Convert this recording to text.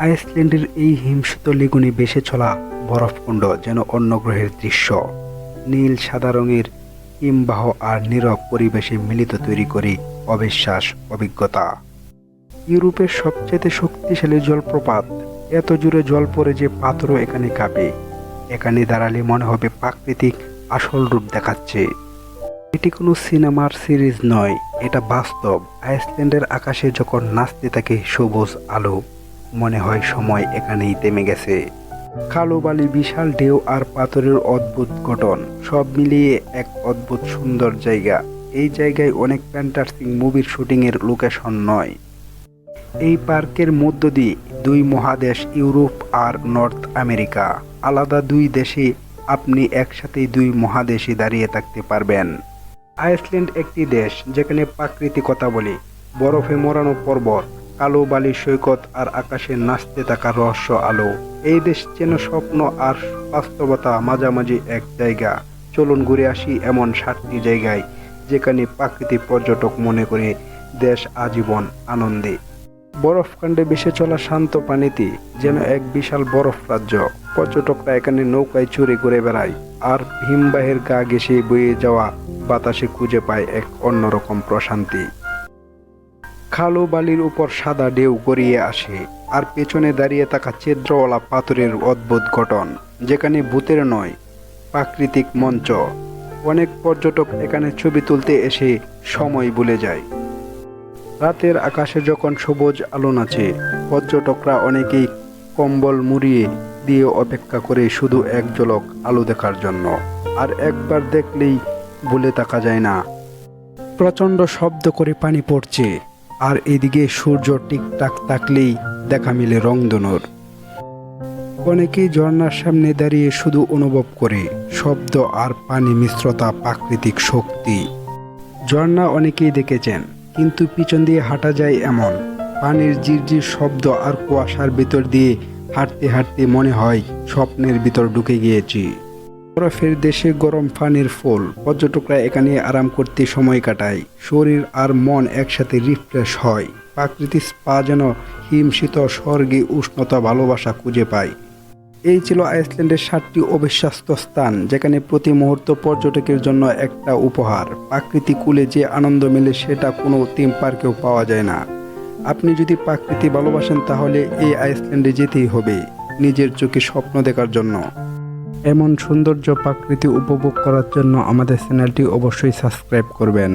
আইসল্যান্ডের এই হিমশীত লেগুনে বেসে চলা বরফকুণ্ড যেন অন্য গ্রহের দৃশ্য। নীল, সাদা রঙের হিমবাহ আর নীরব পরিবেশে মিলিত তৈরি করে অবিশ্বাস, অভিজ্ঞতা। ইউরোপের সবচেয়ে শক্তিশালী জলপ্রপাত। এত জুড়ে জল পড়ে যে পাথরও এখানে কাঁপে। এখানে দাঁড়ালে মনে হবে প্রাকৃতিক আসল রূপ দেখাচ্ছে। এটি কোনো সিনেমার সিরিজ নয়, এটা বাস্তব। আইসল্যান্ডের আকাশে যখন নাচতে থাকে সবুজ আলো মনে হয় সময় এখানেই থেমে গেছে। কালো বালি বিশাল ঢেউ আর পাথরের অদ্ভুত গঠন, সব মিলিয়ে এক অদ্ভুত সুন্দর জায়গা। এই জায়গায় অনেক প্যান্টার্সিং মুভির শুটিংয়ের লোকেশন নয়। এই পার্কের মধ্য দিয়ে দুই মহাদেশ, ইউরোপ আর নর্থ আমেরিকা। আলাদা দুই দেশে আপনি একসাথেই দুই মহাদেশে দাঁড়িয়ে থাকতে পারবেন। আইসল্যান্ড একটি দেশ, যেখানে প্রাকৃতিকতা বলি বরফে মোড়ানো পর্বত কালো বালি সৈকত আর আকাশে নাচতে থাকা রহস্য আলো। এই দেশ যেন স্বপ্ন আর বাস্তবতা মাঝামাঝি এক জায়গা। চলুন ঘুরে আসি এমন সাতটি জায়গায়, যেখানে প্রাকৃতিক পর্যটক মনে করে দেশ আজীবন আনন্দে। বরফকাণ্ডে ভেসে চলা শান্ত পানিতে যেন এক বিশাল বরফ রাজ্য। পর্যটকরা এখানে নৌকায় চড়ে ঘুরে বেড়ায় আর হিমবাহের গা ঘেসে বয়ে যাওয়া বাতাসে খুঁজে পায় এক অন্যরকম প্রশান্তি। খালো বালির উপর সাদা ঢেউ গড়িয়ে আসে, আর পেছনে দাঁড়িয়ে থাকা ছিদ্রওয়ালা পাথরের অদ্ভুত গঠন, যেখানে ভূতের নয়, প্রাকৃতিক মঞ্চ। অনেক পর্যটক এখানে ছবি তুলতে এসে সময় ভুলে যায়। রাতের আকাশে যখন সবুজ আলো নাচে পর্যটকরা অনেকেই কম্বল মুড়িয়ে দিয়ে অপেক্ষা করে শুধু এক ঝলক আলো দেখার জন্য, আর একবার দেখলেই ভুলে থাকা যায় না। প্রচণ্ড শব্দ করে পানি পড়ছে। আর এদিকে সূর্য টিকটাক তাকলেই দেখা মিলে রংধনুর। অনেকেই ঝর্ণার সামনে দাঁড়িয়ে শুধু অনুভব করে শব্দ আর পানি মিশ্রতা প্রাকৃতিক শক্তি। ঝর্ণা অনেকেই দেখেছেন, কিন্তু পিছন দিয়ে হাঁটা যায় এমন। পানির জিরজির শব্দ আর কুয়াশার ভিতর দিয়ে হাঁটতে হাঁটতে মনে হয় স্বপ্নের ভিতর ঢুকে গিয়েছি। বরফের দেশে গরম পানির ফুল, পর্যটকরা এখানে আরাম করতে সময় কাটায়। শরীর আর মন একসাথে রিফ্রেশ হয়। প্রাকৃতিক স্পা যেন হিমশীত স্বর্গে উষ্ণতা ভালোবাসা খুঁজে পায়। এই ছিল আইসল্যান্ডের সাতটি অবিশ্বাস্য স্থান, যেখানে প্রতি মুহূর্ত পর্যটকের জন্য একটা উপহার। প্রাকৃতিক কুলে যে আনন্দ মেলে সেটা কোনো থিম পার্কেও পাওয়া যায় না। আপনি যদি প্রাকৃতি ভালোবাসেন তাহলে এই আইসল্যান্ডে যেতেই হবে, নিজের চোখে স্বপ্ন দেখার জন্য। এমন সৌন্দর্য প্রাকৃতি উপভোগ করার জন্য আমাদের চ্যানেলটি অবশ্যই সাবস্ক্রাইব করবেন।